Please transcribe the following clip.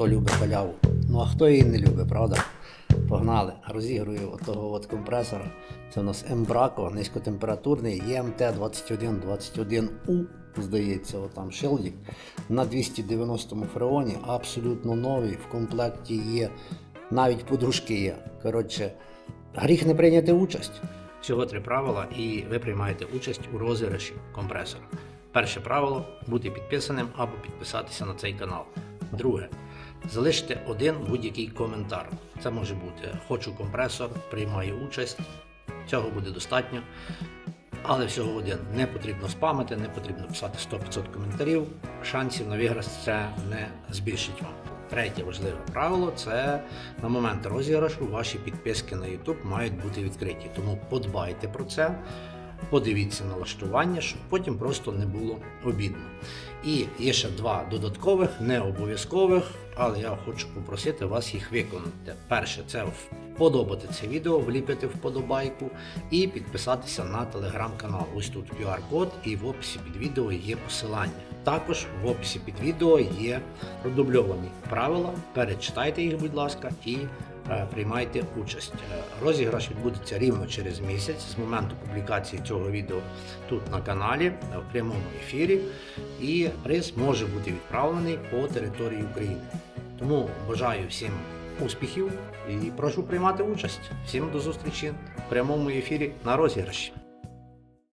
хто любить халяву. Ну а хто її не любить, правда? Погнали. Розігрую отого от компресора. Це у нас Embraco, низькотемпературний ЕМТ 2121U, здається, отам шилдік. На 290 фреоні, абсолютно новий. В комплекті є, навіть подружки є. Коротше, гріх не прийняти участь. Всього три правила, і ви приймаєте участь у розіграші компресора. Перше правило бути підписаним або підписатися на цей канал. Друге. Залиште один будь-який коментар. Це може бути хочу компресор, приймаю участь. Цього буде достатньо. Але всього один. Не потрібно спамити, не потрібно писати 100-500 коментарів. Шансів на виграш це не збільшить вам. Третє важливе правило це на момент розіграшу ваші підписки на YouTube мають бути відкриті. Тому подбайте про це, подивіться налаштування, щоб потім просто не було обідно. І є ще два додаткових, не обов'язкових, але я хочу попросити вас їх виконати. Перше, це вподобати це відео, вліпити вподобайку і підписатися на телеграм-канал. Ось тут QR-код і в описі під відео є посилання. Також в описі під відео є продубльовані правила. Перечитайте їх, будь ласка, і приймайте участь. Е, Розіграш відбудеться рівно через місяць з моменту публікації цього відео тут на каналі е, в прямому ефірі. І приз може бути відправлений по території України. Тому бажаю всім успіхів і прошу приймати участь. Всім до зустрічі в прямому ефірі на розіграші.